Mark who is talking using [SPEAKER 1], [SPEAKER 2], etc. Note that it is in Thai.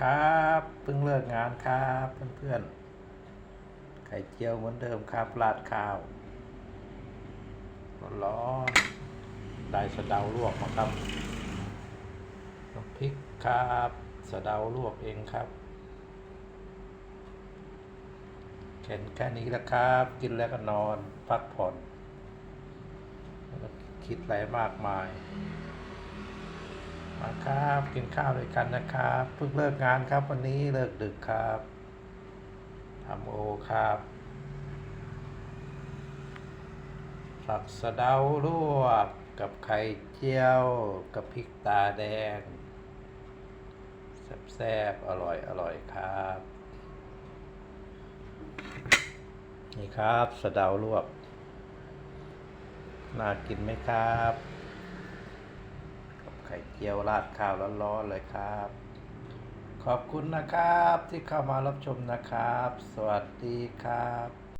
[SPEAKER 1] ครับเพิ่งเลิกงานครับเพื่อนๆไข่เจียวเหมือนเดิมครับราดข้าวร้อนๆได้สะเดาลวกมาครับน้ำพริกครับสะเดาลวกเองครับแค่แค่นี้แหละครับ กินแล้วก็นอนพักผ่อน คิดอะไรมากมาย มาครับกินข้าวด้วยกันนะครับเพิ่งเลิกงานครับวันนี้เลิกดึกครับทำโอครับผักสะเดาลวกกับไข่เจียว กับพริกตาแดง แซ่บๆอร่อยอร่อยครับ นี่ครับสะเดาลวกน่ากินไหมครับ เจียวราดข้าวร้อนๆเลยครับ ขอบคุณนะครับที่เข้ามารับชมนะครับ สวัสดีครับ